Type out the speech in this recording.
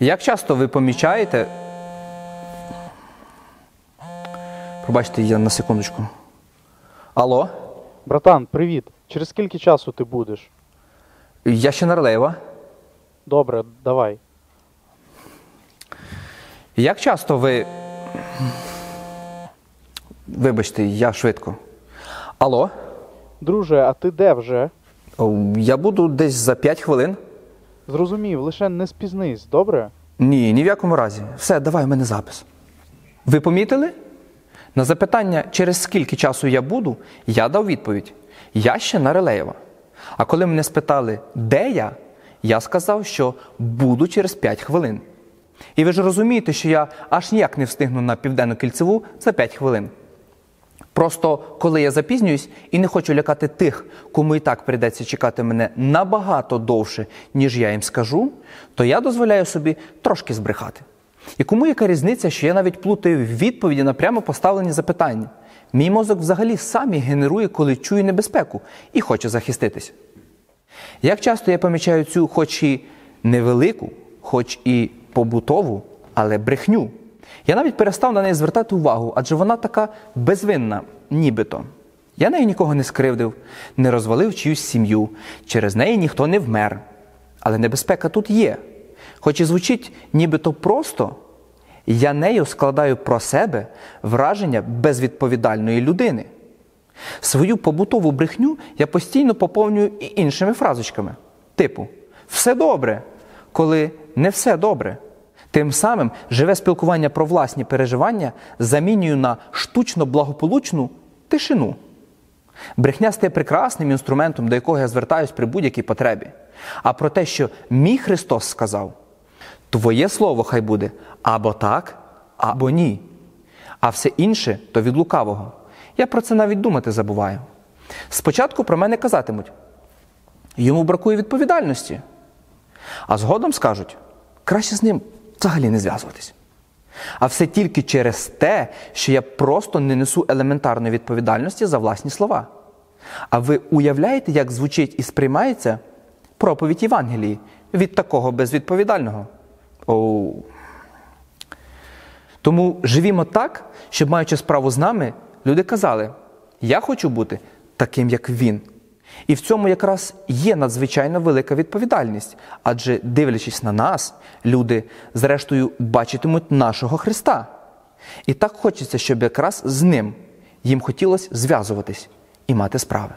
Як часто ви помічаєте. Пробачте, я на секундочку. Алло, Братан, привіт. Через скільки часу ти будеш? я ще Нарлеєва. Добре, давай. Як часто ви. Вибачте, я швидко. Алло, Друже, а ти де вже? Я буду десь за 5 хвилин. Зрозумів, лише не спізнись, добре? Ні, ні в якому разі. Все, давай у мене запис. Ви помітили? На запитання, через скільки часу я буду, я дав відповідь: я ще на Релеєва. А коли мене спитали, де я, я сказав, що буду через 5 хвилин. І ви ж розумієте, що я аж ніяк не встигну на південну кільцеву за 5 хвилин. Просто коли я запізнююсь і не хочу лякати тих, кому і так прийдеться чекати мене набагато довше, ніж я їм скажу, то я дозволяю собі трошки збрехати. І кому яка різниця, що я навіть плутаю відповіді на прямо поставлені запитання? Мій мозок взагалі сам генерує, коли чує небезпеку і хоче захиститись. Як часто я помічаю цю, хоч і невелику, хоч і побутову, але брехню. Я навіть перестав на неї звертати увагу, адже вона така безвинна, нібито. Я нею нікого не скривдив, не розвалив чиюсь сім'ю, через неї ніхто не вмер. Але небезпека тут є. Хоч і звучить нібито просто, я нею складаю про себе враження безвідповідальної людини. Свою побутову брехню я постійно поповнюю і іншими фразочками. Типу, все добре, коли не все добре. Тим самим живе спілкування про власні переживання замінюю на штучно благополучну тишину. Брехня стає прекрасним інструментом, до якого я звертаюсь при будь-якій потребі. А про те, що мій Христос сказав, твоє слово хай буде або так, або ні. А все інше то від лукавого. Я про це навіть думати забуваю. Спочатку про мене казатимуть, йому бракує відповідальності. А згодом скажуть, краще з ним взагалі не зв'язуватись. А все тільки через те, що я просто не несу елементарної відповідальності за власні слова. А ви уявляєте, як звучить і сприймається проповідь Євангелії від такого безвідповідального? Оу. Тому живімо так, щоб, маючи справу з нами, люди казали: Я хочу бути таким, як він. І в цьому якраз є надзвичайно велика відповідальність, адже, дивлячись на нас, люди, зрештою, бачитимуть нашого Христа. І так хочеться, щоб якраз з ним їм хотілося зв'язуватись і мати справи.